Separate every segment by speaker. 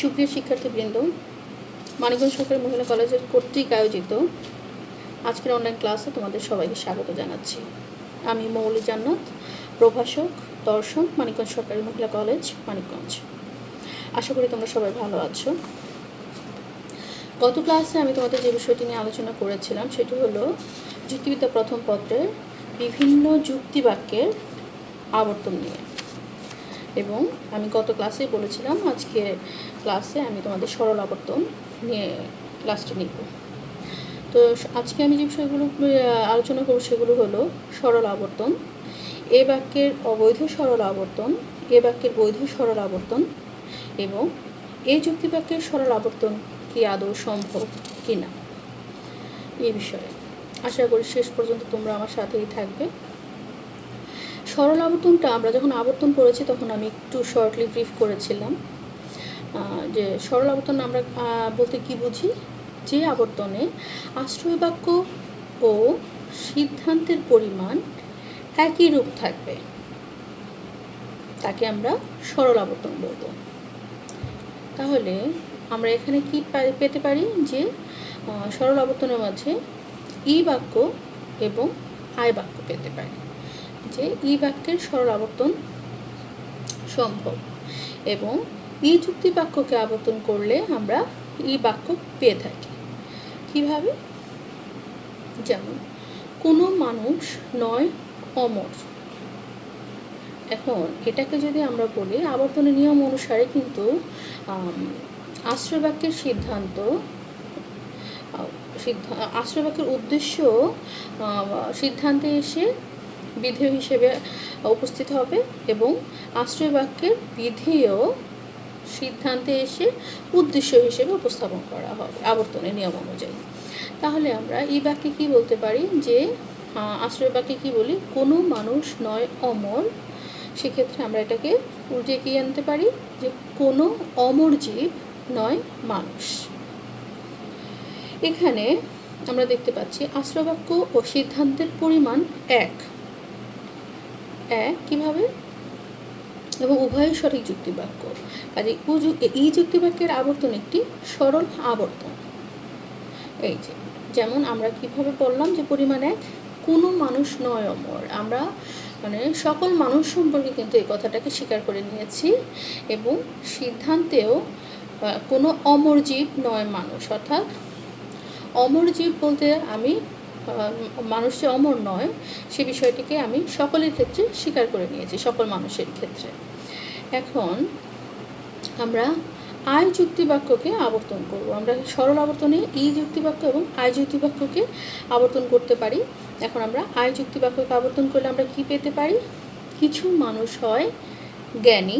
Speaker 1: সুপ্রিয় শিক্ষার্থীবৃন্দ, মানিকগঞ্জ সরকারি মহিলা কলেজের কর্তৃক আয়োজিত আজকের অনলাইন ক্লাসে তোমাদের সবাইকে স্বাগত জানাচ্ছি। আমি মৌলি জান্নাত, প্রভাষক দর্শন মানিকগঞ্জ সরকারি মহিলা কলেজ, মানিকগঞ্জ। আশা করি তোমরা সবাই ভালো আছো। গত ক্লাসে আমি তোমাদের যে বিষয়টি নিয়ে আলোচনা করেছিলাম, সেটি হলো যুক্তিবিদ্যা প্রথম পত্রের বিভিন্ন যুক্তিবাক্যের আবর্তন নিয়ে। এবং আমি গত ক্লাসে বলেছিলাম, আজকে ক্লাসে আমি তোমাদের সরল আবর্তন নিয়ে ক্লাসটি নিব। তো আজকে আমি যে বিষয়গুলো আলোচনা করব সেগুলো হলো সরল আবর্তন, এ বাক্যের অবৈধ সরল আবর্তন, এ বাক্যের বৈধ সরল আবর্তন এবং এই যুক্তিবাক্যের সরল আবর্তন কি আদৌ সম্ভব কি না এই বিষয়ে। আশা করি শেষ পর্যন্ত তোমরা আমার সাথেই থাকবে। সরল আবর্তনটা আমরা যখন আবর্তন করেছি তখন আমি একটু শর্টলি ব্রিফ করেছিলাম যে সরল আবর্তন আমরা বলতে কি বুঝি? যে আবর্তনে আশ্রয় বাক্য ও সিদ্ধান্তের পরিমাণ একই রূপ থাকবে। তাকে আমরা সরল আবর্তন বলব। তাহলে আমরা এখানে কি পেতে পারি? যে সরল আবর্তনের মাঝে ই বাক্য এবং আয় বাক্য পেতে পারি। যে ই বাক্যের সরল আবর্তন সম্ভব এবং ই যুক্তি বাক্যকে আবর্তন করলে আমরা ই বাক্য পেয়ে থাকি। কীভাবে? যেমন কোনো মানুষ নয় অমর। এখন এটাকে যদি আমরা বলি আবর্তনের নিয়ম অনুসারে কিন্তু আম, আশ্রয় বাক্যের সিদ্ধান্ত আহ, সিদ্ধা- আশ্রয় বাক্যের উদ্দেশ্য সিদ্ধান্তে এসে বিধেয় হিসেবে উপস্থিত হবে এবং আশ্রয় বাক্যের বিধেয় সিদ্ধান্তে এসে উদ্দেশ্য হিসেবে উপস্থাপন করা হবে, আবর্তনের নিয়ম অনুযায়ী। তাহলে আমরা এই বাক্যে কি বলতে পারি? যে আশ্রয় বাক্যে কি বলি? কোনো মানুষ নয় অমর। সেক্ষেত্রে আমরা এটাকে উল্টে কি আনতে পারি? যে, কোনো অমর জীব নয় মানুষ। এখানে আমরা দেখতে পাচ্ছি আশ্রয় বাক্য ও সিদ্ধান্তের পরিমাণ এক। কীভাবে? এবং উভয়ই সঠিক যুক্তিবাক্য। কাজে এই যুক্তিবাক্যের আবর্তন একটি সরল আবর্তন। এই যে, যেমন আমরা কীভাবে বললাম যে পরিমাণ এক, কোনো মানুষ নয় অমর। আমরা মানে সকল মানুষ সম্পর্কে কিন্তু এই কথাটাকে স্বীকার করে নিয়েছি। এবং সিদ্ধান্তেও কোনো অমর জীব নয় মানুষ। অর্থাৎ অমর জীব বলতে আমি মানুষ যে অমর নয়, সে বিষয়টিকে আমি সকলের ক্ষেত্রে স্বীকার করে নিয়েছি, সকল মানুষের ক্ষেত্রে। এখন আমরা আয় যুক্তি বাক্যকে আবর্তন করব। আমরা সরল আবর্তনে ই যুক্তি বাক্য এবং আয় যুক্তি বাক্যকে আবর্তন করতে পারি। এখন আমরা আয় যুক্তি বাক্যকে আবর্তন করলে আমরা কি পেতে পারি? কিছু মানুষ হয় জ্ঞানী।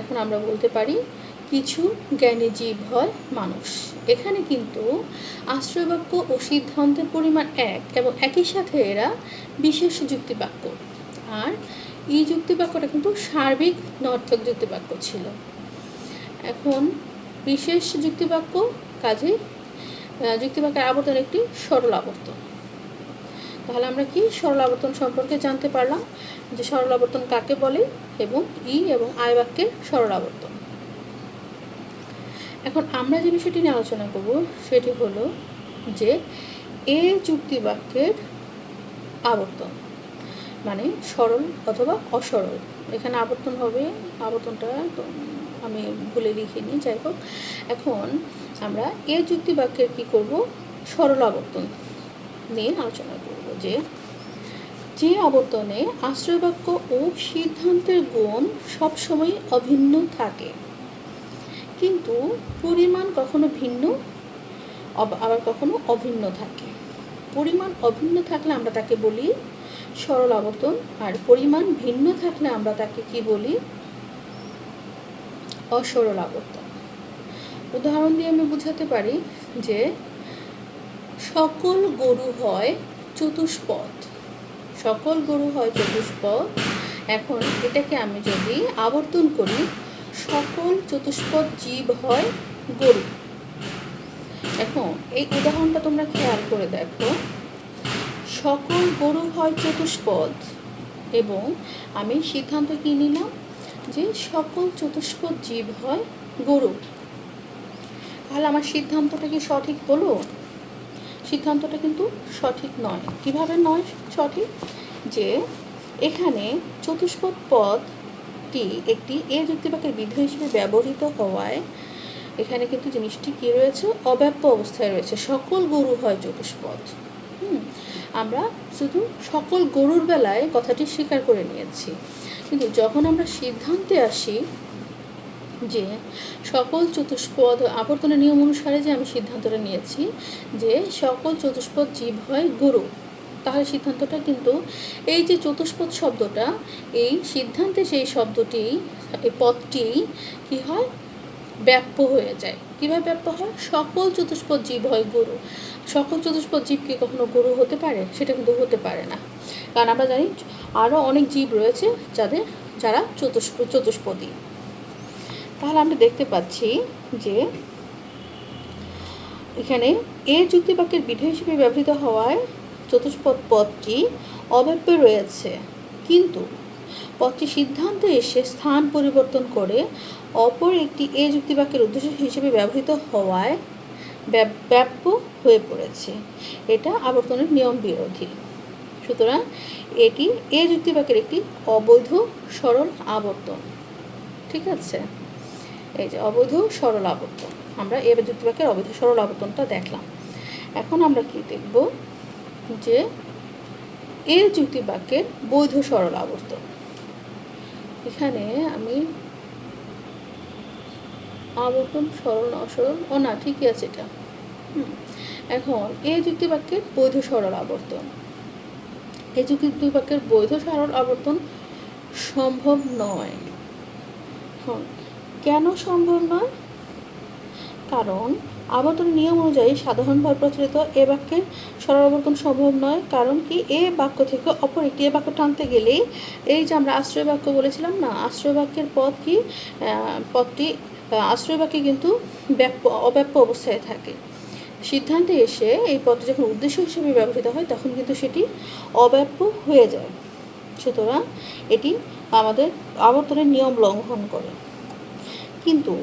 Speaker 1: এখন আমরা বলতে পারি কিছু জ্ঞানী জীব হয় মানুষ। এখানে কিন্তু আশ্রয়বাক্য ও সিদ্ধান্তের পরিমাণ এক এবং একই সাথে এরা বিশেষ যুক্তি বাক্য আর এই যুক্তি বাক্যটা কিন্তু সার্বিক নর্থক যুক্তি বাক্য ছিল। এখন বিশেষ যুক্তি বাক্য কাজে যুক্তি বাক্যের আবর্তন একটি সরল আবর্তন। তাহলে আমরা কি সরল আবর্তন সম্পর্কে জানতে পারলাম? যে সরল আবর্তন কাকে বলে? এবং ই এবং আয় বাক্যের সরল আবর্তন। এখন আমরা যে বিষয়টি নিয়ে আলোচনা করব, সেটি হলো যে এ যুক্তি বাক্যের আবর্তন মানে সরল অথবা অসরল। এখানে আবর্তন হবে, আবর্তনটা আমি ভুলে লিখিনি, যাই হোক। এখন আমরা এ যুক্তি বাক্যের কী করব? সরল আবর্তন নিয়ে আলোচনা করব যে যে আবর্তনে আশ্রয় বাক্য ও সিদ্ধান্তের গুণ সবসময় অভিন্ন থাকে। কিন্তু পরিমাণ কখনো ভিন্ন আবার কখনো অভিন্ন থাকে। পরিমাণ অভিন্ন থাকলে আমরা তাকে বলি সরল আবর্তন, আর পরিমাণ ভিন্ন থাকলে আমরা তাকে কি বলি? অসরল আবর্তন। উদাহরণ দিয়ে আমি বোঝাতে পারি যে সকল গরু হয় চতুষ্পদ। সকল গরু হয় চতুষ্পদ। এখন এটাকে আমি যদি আবর্তন করি সকল চতুষ্পদ জীব হয় গরু। এখন এই উদাহরণটা তোমরা খেয়াল করে দেখো। সকল গরু হয় চতুষ্পদ এবং আমি সিদ্ধান্ত কি নিলাম? যে সকল চতুষ্পদ জীব হয় গরু। তাহলে আমার সিদ্ধান্তটা কি সঠিক হলো সিদ্ধান্তটা কিন্তু সঠিক নয়। কীভাবে নয় সঠিক? যে এখানে চতুষ্পদ পদটি একটি এ যুক্তিবাক্যের বিধেয় হিসেবে ব্যবহৃত হওয়ায় এখানে কিন্তু জিনিসটি কী রয়েছে? অব্যাপ্য অবস্থায় রয়েছে। সকল গরু হয় চতুষ্পদ আমরা শুধু সকল গরুর বেলায় কথাটি স্বীকার করে নিয়েছি। কিন্তু যখন আমরা সিদ্ধান্তে আসি যে সকল চতুষ্পদ আবর্তনের নিয়ম অনুসারে যে আমি সিদ্ধান্তটা নিয়েছি যে সকল চতুষ্পদ জীব হয় গরু তাহলে সিদ্ধান্তটা কিন্তু এই যে চতুষ্পদ শব্দটা, এই সিদ্ধান্তে সেই শব্দটি, এই পদটি কি হয়? ব্যাপ্য হয়ে যায়। কীভাবে ব্যাপ্য হয়? সকল চতুষ্পদ জীব হয় গরু। সকল চতুষ্পদ জীব কি কখনো গরু হতে পারে? সেটা কিন্তু হতে পারে না। কারণ আমরা জানি আরও অনেক জীব রয়েছে যাদের, যারা চতুষ্প, চতুষ্পদী। তাহলে আমরা দেখতে পাচ্ছি যে এখানে এ যুক্তিবাক্যের বিধেয় হিসেবে ব্যবহৃত হওয়ায় চতুষ্পদ পদটি অব্যাপ্য রয়েছে। কিন্তু পদটি সিদ্ধান্তে এসে স্থান পরিবর্তন করে অপর একটি এ যুক্তিবাক্যের উদ্দেশ্য হিসেবে ব্যবহৃত হওয়ায় ব্যাপ্য হয়ে পড়েছে। এটা আবর্তনের নিয়ম বিরোধী। সুতরাং এটি এ যুক্তিবাক্যের একটি অবৈধ সরল আবর্তন। ঠিক আছে? এই যে, অবৈধ সরল আবর্তন। আমরা এ যুক্তিবাক্যের অবৈধ সরল আবর্তনটা দেখলাম। এখন আমরা কি দেখব? যে এ যুক্তিবাক্যের বৈধ সরল আবর্তন। এখানে আমি আবর্তন সরল, অসরল ও না ঠিকই আছে এটা? এখন এ যুক্তি বাক্যের বৈধ সরল আবর্তন। এ যুক্তিবাক্যের বৈধ সরল আবর্তন সম্ভব নয়। কেন সম্ভব নয়? কারণ আবর্তন নিয়ম অনুযায়ী সাধারণভাবে প্রচলিত এ বাক্যের সরলাবর্তন সম্ভব নয়, কারণ কি এ বাক্য থেকে অপর একটি এ বাক্য টানতে গেলেই এই যে আমরা আশ্রয় বাক্য বলেছিলাম না, আশ্রয় বাক্যের পদ কি? পদটি আশ্রয় বাক্যে কিন্তু ব্যাপ্য, অব্যাপ্য অবস্থায় থাকে। সিদ্ধান্তে এসে এই পদটি যখন উদ্দেশ্য হিসেবে ব্যবহৃত হয়, তখন কিন্তু সেটি অব্যাপ্য হয়ে যায়। সুতরাং এটি আমাদের আবর্তনের নিয়ম লঙ্ঘন করে। কিন্তু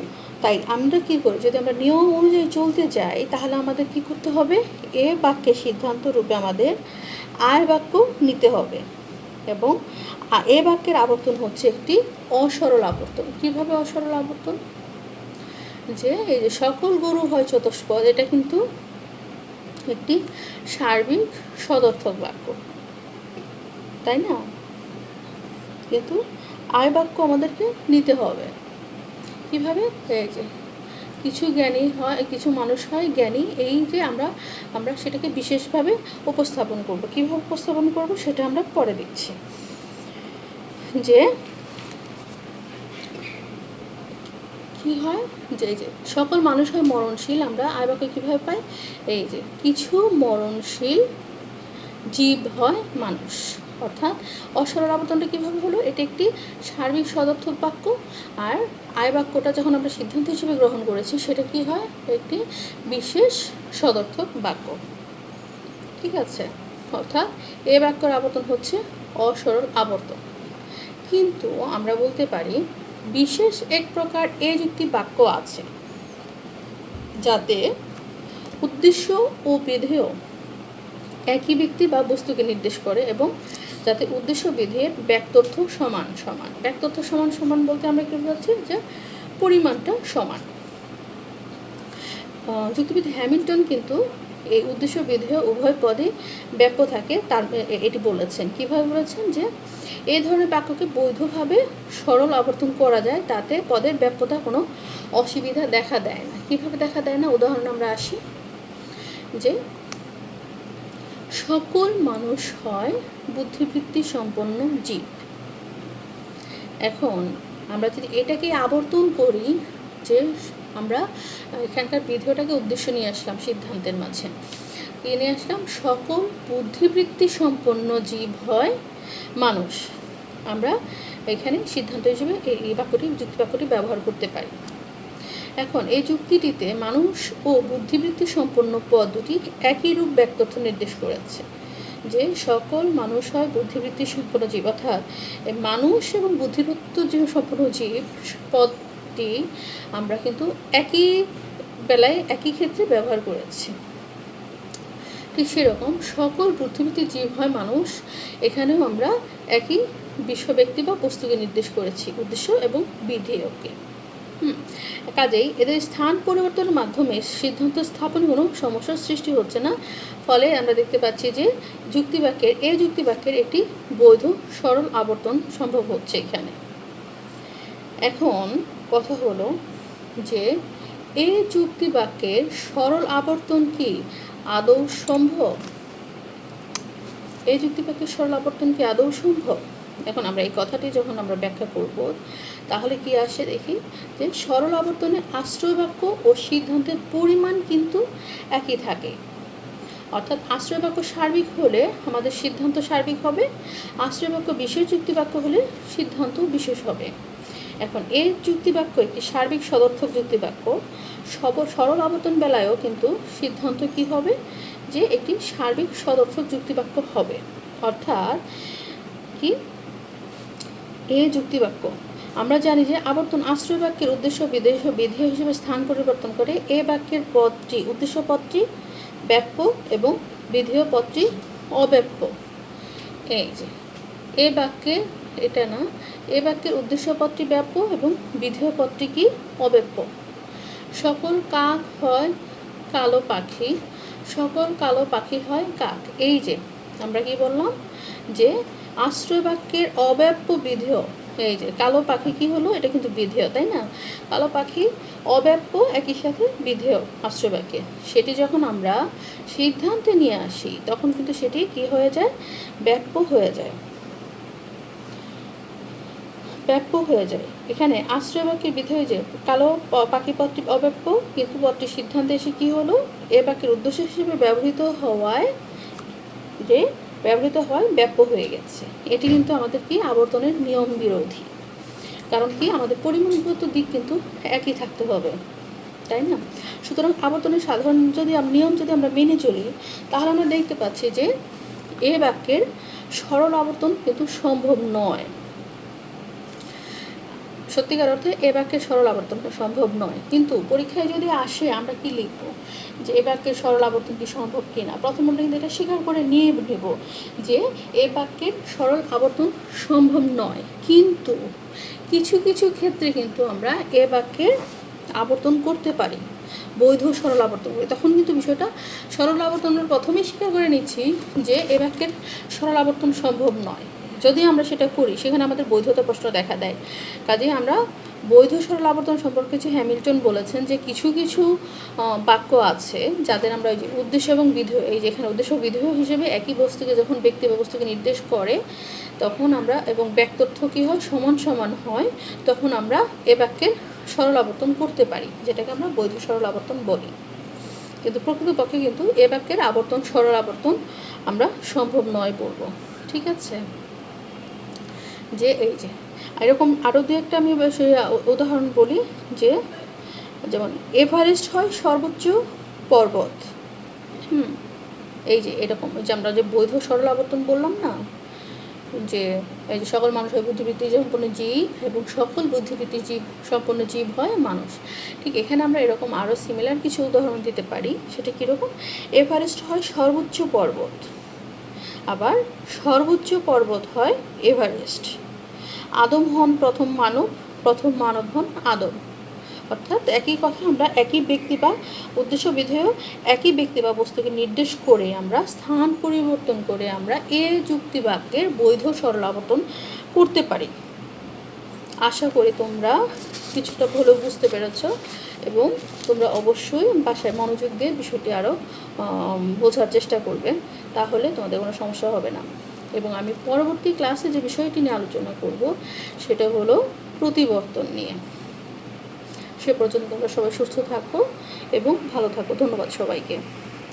Speaker 1: তাই আমরা কী করি? যদি আমরা নিয়ম অনুযায়ী চলতে যাই, তাহলে আমাদের কি করতে হবে? এ বাক্যের সিদ্ধান্ত রূপে আমাদের আয় বাক্য নিতে হবে। এবং এ বাক্যের আবর্তন হচ্ছে একটি অসরল আবর্তন। কীভাবে অসরল আবর্তন? যে এই যে সকল গরু হয় চতুষ্পদ, এটা কিন্তু একটি সার্বিক সদর্থক বাক্য। তাই না? কিন্তু আয় বাক্য আমাদেরকে নিতে হবে। কীভাবে? কিছু জ্ঞানী হয়, কিছু মানুষ হয়, জ্ঞানী এই যে আমরা আমরা সেটাকে বিশেষভাবে উপস্থাপন করব। কীভাবে উপস্থাপন করব সেটা আমরা পরে দেখছি। যে কি হয়? যে যে সকল মানুষ হয় মরণশীল, আমরা আয়বাকে কীভাবে পাই? এই যে কিছু মরণশীল জীব হয় মানুষ। অর্থাৎ অসরল আবর্তনটা কীভাবে হলো? এটা একটি সার্বিক সদর্থক বাক্য। আর আয় বাক্যটা যখন আমরা সিদ্ধান্ত হিসেবে গ্রহণ করেছি, সেটা কি হয়? একটি বিশেষ সদর্থক বাক্য। ঠিক আছে? অর্থাৎ এ বাক্যের আবর্তন হচ্ছে অসরল আবর্তন। কিন্তু আমরা বলতে পারি, বিশেষ এক প্রকার এ যুক্তি বাক্য আছে, যাতে উদ্দেশ্য ও বিধেয় একই ব্যক্তি বা বস্তুকে নির্দেশ করে এবং যাতে উদ্দেশ্য বিধেয়ের ব্যাক্তর্থ সমান সমান। ব্যাক্তর্থ সমান সমান বলতে আমরা কি বলছি যে পরিমাণটা সমান। যুক্তিবিদ হ্যামিল্টন কিন্তু এই উদ্দেশ্য বিধেয় উভয় পদে ব্যাপ্য থাকে, তার এটি বলেছেন। কীভাবে বলেছেন? যে এই ধরনের বাক্যকে বৈধভাবে সরল আবর্তন করা যায়, তাতে পদের ব্যাপ্যতা কোনো অসুবিধা দেখা দেয় না। কীভাবে দেখা দেয় না? উদাহরণ আমরা আসি। যে সকল মানুষ হয় বুদ্ধিবৃত্তি সম্পন্ন জীব। এখন আমরা যদি এটাকে আবর্তন করি যে আমরা এখানকার বিধেয়টাকে উদ্দেশ্য নিয়ে আসলাম সিদ্ধান্তের মাঝে। নিয়ে আসলাম সকল বুদ্ধিবৃত্তি সম্পন্ন জীব হয় মানুষ। আমরা এখানে সিদ্ধান্ত হিসেবে এই বাক্যটি, যুক্তি বাক্যটি ব্যবহার করতে পারি। এখন এই যুক্তিটিতে মানুষ ও বুদ্ধিবৃত্তি সম্পন্ন পদ দুটি একই রূপ ব্যক্তত্ব নির্দেশ করেছে। যে সকল মানুষ হয় বুদ্ধিবৃত্তি সম্পন্ন জীব, অর্থাৎ মানুষ এবং বুদ্ধিবৃত্ত যে সম্পন্ন জীব পদটি আমরা কিন্তু একই বেলায়, একই ক্ষেত্রে ব্যবহার করেছি। ঠিক সেরকম সকল পৃথিবীতে জীব হয় মানুষ, এখানেও আমরা একই বিশ্ব ব্যক্তি বা বস্তুকে নির্দেশ করেছি, উদ্দেশ্য এবং বিধেয়কে। কাজেই এদের স্থান পরিবর্তনের মাধ্যমে সিদ্ধান্ত স্থাপনে কোনো সমস্যার সৃষ্টি হচ্ছে না। ফলে আমরা দেখতে পাচ্ছি যে যুক্তিবাক্যের এই যুক্তিবাক্যের একটি বৈধ, সরল আবর্তন সম্ভব হচ্ছে এখানে। এখন কথা হলো যে এই যুক্তিবাক্যের সরল আবর্তন কি আদৌ সম্ভব? এই যুক্তিবাক্যের সরল আবর্তন কি আদৌ সম্ভব? এখন আমরা এই কথাটি যখন আমরা ব্যাখ্যা করব, তাহলে কি আসে দেখি যে সরল আবর্তনে আশ্রয় বাক্য ও সিদ্ধান্তের পরিমাণ কিন্তু একই থাকে। অর্থাৎ আশ্রয় বাক্য সার্বিক হলে আমাদের সিদ্ধান্ত সার্বিক হবে আশ্রয় বাক্য বিশেষ যুক্তি বাক্য হলে সিদ্ধান্ত বিশেষ হবে। এখন এই যুক্তি বাক্য একটি সার্বিক সদর্থক যুক্তি বাক্য সব সরল আবর্তন বেলায়ও কিন্তু সিদ্ধান্ত কি হবে? যে একটি সার্বিক সদর্থক যুক্তি বাক্য হবে। অর্থাৎ কি? এ যুক্তিবাক্য। আমরা জানি যে আবর্তন আশ্রয় বাক্যের উদ্দেশ্য বিদেশ বিধি হিসেবে স্থান পরিবর্তন করে এ বাক্যের পদটি, উদ্দেশ্য পদটি ব্যাপ্য এবং বিধেয় পদটি অব্যাপ্য। এই যে, এ বাক্যে এটা না, এ বাক্যের উদ্দেশ্য পদটি ব্যাপ্য এবং বিধেয় পদটি কি? অব্যাপ্য। সকল কাক হয় কালো পাখি, সকল কালো পাখি হয় কাক। এই যে, আমরা কি বললাম? যে আশ্রয় বাক্যের অব্যাপ্য বিধেয়। এই যে, কালো পাখি কি হলো? এটা কিন্তু বিধেয়, তাই না? কালো পাখি অব্যাপ্য একই সাথে বিধেয় আশ্রয় বাক্যে সেটি যখন আমরা সিদ্ধান্তে নিয়ে আসি, তখন কিন্তু সেটি কি হয়ে যায়? ব্যাপ্য হয়ে যায়। ব্যাপ্য হয়ে যায়। এখানে আশ্রয় বাক্যের বিধেয় যে, কালো পাখি পদটি অব্যাপ্য, কিন্তু পদটি সিদ্ধান্তে এসে কি হলো? এ বাক্যের উদ্দেশ্য হিসেবে ব্যবহৃত হওয়ায় যে ব্যবহৃত হয় ব্যাপ্য হয়ে গেছে। এটি কিন্তু আমাদের কি আবর্তনের নিয়ম বিরোধী। কারণ কি? আমাদের পরিমাণগত দিক কিন্তু একই থাকতে হবে। তাই না? সুতরাং আবর্তনের সাধারণ যদি নিয়ম যদি আমরা মেনে চলি, তাহলে আমরা দেখতে পাচ্ছি যে এ বাক্যের সরল আবর্তন কিন্তু সম্ভব নয়। সত্যিকার অর্থে এ বাক্যের সরল আবর্তন সম্ভব নয়। কিন্তু পরীক্ষায় যদি আসে, আমরা কি লিখব? যে এ বাক্যের সরল আবর্তন কি সম্ভব কি না? প্রথম আমরা কিন্তু এটা স্বীকার করে নিয়ে নেব যে এ বাক্যের সরল আবর্তন সম্ভব নয়। কিন্তু কিছু কিছু ক্ষেত্রে কিন্তু আমরা এ বাক্যের আবর্তন করতে পারি। বৈধ সরল আবর্তন করি। তখন কিন্তু বিষয়টা সরল আবর্তনের প্রথমেই স্বীকার করে নিচ্ছি যে এ বাক্যের সরল আবর্তন সম্ভব নয়। যদি আমরা সেটা করি, সেখানে আমাদের বৈধতা প্রশ্ন দেখা দেয়। কাজেই আমরা বৈধ সরল আবর্তন সম্পর্কে কিছু হ্যামিল্টন বলেছেন, যে কিছু কিছু বাক্য আছে যাদের আমরা ওই যে উদ্দেশ্য এবং বিধেয়, এই যেখানে উদ্দেশ্য বিধেয় হিসেবে একই বস্তুকে যখন ব্যক্তি বা বস্তুকে নির্দেশ করে, তখন আমরা এবং ব্যাক্তর্থ কী হয়? সমান সমান হয়, তখন আমরা এ বাক্যের সরল আবর্তন করতে পারি, যেটাকে আমরা বৈধ সরল আবর্তন বলি। কিন্তু প্রকৃতপক্ষে কিন্তু এ বাক্যের আবর্তন, সরল আবর্তন আমরা সম্ভব নয় বলব। ঠিক আছে? যে এই যে এরকম আরও দু একটা আমি বেশ উদাহরণ বলি যে, যেমন এভারেস্ট হয় সর্বোচ্চ পর্বত। হুম, এই যে এরকম যে আমরা যে বৈধ সরল আবর্তন বললাম না, যে এই যে সকল মানুষ হয় বুদ্ধিবৃত্তি সম্পন্ন জীব এবং সকল বুদ্ধিবৃত্তি জীব সম্পন্ন জীব হয় মানুষ। ঠিক এখানে আমরা এরকম আরও সিমিলার কিছু উদাহরণ দিতে পারি, সেটা কীরকম? এভারেস্ট হয় সর্বোচ্চ পর্বত, আবার সর্বোচ্চ পর্বত হয় এভারেস্ট। আদম হন প্রথম মানব প্রথম মানব হন আদম। অর্থাৎ একই কথা আমরা একই ব্যক্তি বা উদ্দেশ্য বিধেয় একই ব্যক্তি বা বস্তুকে নির্দেশ করে আমরা, স্থান পরিবর্তন করে আমরা এ যুক্তি বাক্যের বৈধ সরল আবর্তন করতে পারি। আশা করি তোমরা কিছুটা হলেও বুঝতে পেরেছ এবং তোমরা অবশ্যই বাসায় মনোযোগ দিয়ে বিষয়টি আরও বোঝার চেষ্টা করবে। তাহলে তোমাদের কোনো সমস্যা হবে না। এবং আমি পরবর্তী ক্লাসে যে বিষয়টি নিয়ে আলোচনা করব, সেটা হলো প্রতিবর্তন নিয়ে। সে পর্যন্ত তোমরা সবাই সুস্থ থাকো এবং ভালো থাকো। ধন্যবাদ সবাইকে।